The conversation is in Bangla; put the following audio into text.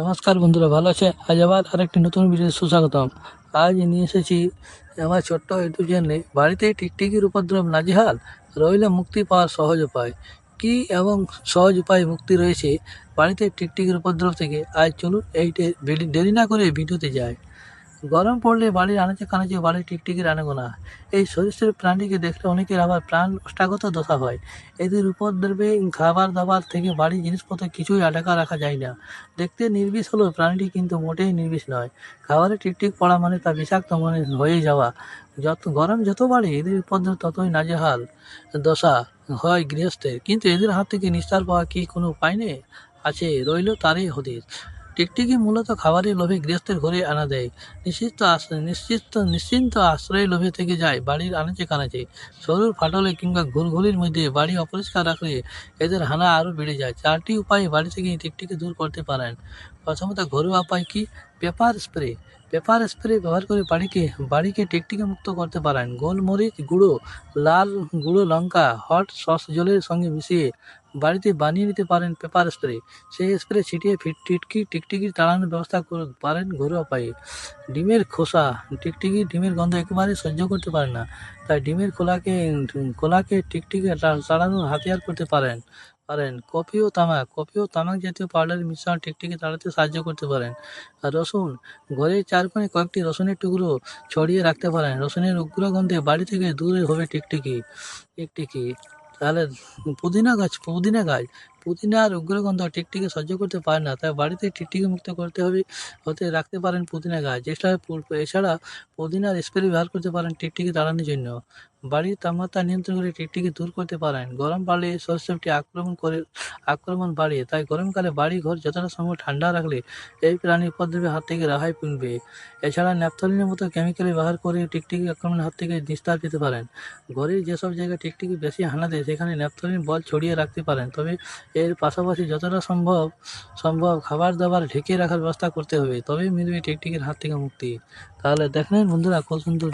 নমস্কার বন্ধুরা, ভালো আছে আজ আবার আরেকটি নতুন ভিডিও সুস্বাগতম। আজ নিয়ে এসেছি আমার ছোট্ট ইউটিউব চ্যানেলে বাড়িতে টিকটিকির উপদ্রব নাজিহাল, রইলে মুক্তি পাওয়ার সহজ উপায়। কি এবং সহজ উপায় মুক্তি রয়েছে বাড়িতে টিকটিকির উপদ্রব থেকে? আজ চলুন এইটে দেরি না করে ভিডিওতে যাই। গরম পড়লে বাড়ির আনাচে কানাচে বাড়ির টিকটিকির আনাগোনা। এই সরীসৃপ প্রাণীকে দেখলে অনেকের আবার প্রাণ অষ্টাগত দশা হয়। এদের উপদ্রবে খাবার দাবার থেকে বাড়ির জিনিসপত্র কিছুই আটকা রাখা যায় না। দেখতে নির্বিষ হলেও প্রাণীটি কিন্তু মোটেই নির্বিষ নয়। খাবারে টিকটিক পড়া মানে তা বিষাক্ত মনে হয়ে যাওয়া। যত গরম যত বাড়ে, এদের উপদ্রব ততই নাজেহাল দশা হয় গৃহস্থের। কিন্তু এদের হাত থেকে নিস্তার পাওয়া কি কোনো উপায় নেই? আছে, রইল তারই হদিস। টিকটিকি মূলত খাবারের লোভে গৃহস্থের ঘরে আনা দেয়। নিশ্চিত আশ্রয় নিশ্চিত, নিশ্চিন্ত আশ্রয় লোভে থেকে যায়, বাড়ির আনাচে কানাচে, সরুর ফাটলে কিংবা ঘুরঘুরির মধ্যে বাড়ি অপরিষ্কার রাখলে এদের হানা আরও বেড়ে যায়। চারটি উপায়ে বাড়ি থেকে টিকটিকি দূর করতে পারেন। প্রথমত, ঘরোয়া উপায় কি? Paper spray. পেপার স্প্রে ব্যবহার করে বাড়িকে বাড়িকে টিকটিকি মুক্ত করতে পারেন। গোলমরিচ গুঁড়ো, লাল গুঁড়ো লঙ্কা, হট সস জলের সঙ্গে মিশিয়ে বাড়িতে বানিয়ে নিতে পারেন পেপার স্প্রে। সেই স্প্রে ছিটিয়ে টিটকি টিকটিকি তাড়ানোর ব্যবস্থা পারেন ঘরোয়া উপায়ে। ডিমের খোসা, টিকটিকি ডিমের গন্ধ একেবারে সহ্য করতে পারে না, তাই ডিমের খোলাকে খোলাকে টিকটিকি তাড়ানোর হাতিয়ার করতে পারেন পারেন। কফি ও তামাক, কফি ও তামাক জাতীয় পাউডারের মিশ্রণ টিকটিকি তাড়াতে সাহায্য করতে পারেন। আর রসুন ঘরের চার কোণে কয়েকটি রসুনের টুকরো ছড়িয়ে রাখতে পারেন। রসুনের উগ্র গন্ধে বাড়ি থেকে দূরে হবে টিকটিকি টিকটিকি। তাহলে পুদিনা গাছ পুদিনা গাছ। পুদিনা আর উগ্রগন্ধ টিকটিকি সহ্য করতে পারে না, তাই বাড়িতে টিকটিকি মুক্ত করতে হবে, হতে রাখতে পারেন পুদিনা গাছ। এছাড়া এছাড়া পুদিনার স্প্রে ব্যবহার করতে পারেন টিকটিকি তাড়ানোর জন্য। বাড়ির তাপমাত্রা নিয়ন্ত্রণ করে টিকটিকি দূর করতে পারেন। গরম বাড়লে শস্যটি আক্রমণ করে, আক্রমণ বাড়ে তাই গরমকালে বাড়ি ঘর যতটা সম্ভব ঠান্ডা রাখলে এই প্রাণী উপদ্রবের হাত থেকে রেহাই মিলবে। এছাড়া ন্যাপথলিনের মতো কেমিক্যাল ব্যবহার করে টিকটিকি আক্রমণের হাত থেকে নিস্তার পেতে পারেন। ঘরের যেসব জায়গায় টিকটিকি বেশি হানা দেয়, সেখানে ন্যাপথলিন বল ছড়িয়ে রাখতে পারেন। তবে এর পাশাপাশি যতটা সম্ভব সম্ভব খাবার দাবার ঢেকে রাখার ব্যবস্থা করতে হবে। তবেই মিলবে টিকটিকির হাত থেকে মুক্তি। তাহলে দেখলেন বন্ধুরা কত সুন্দর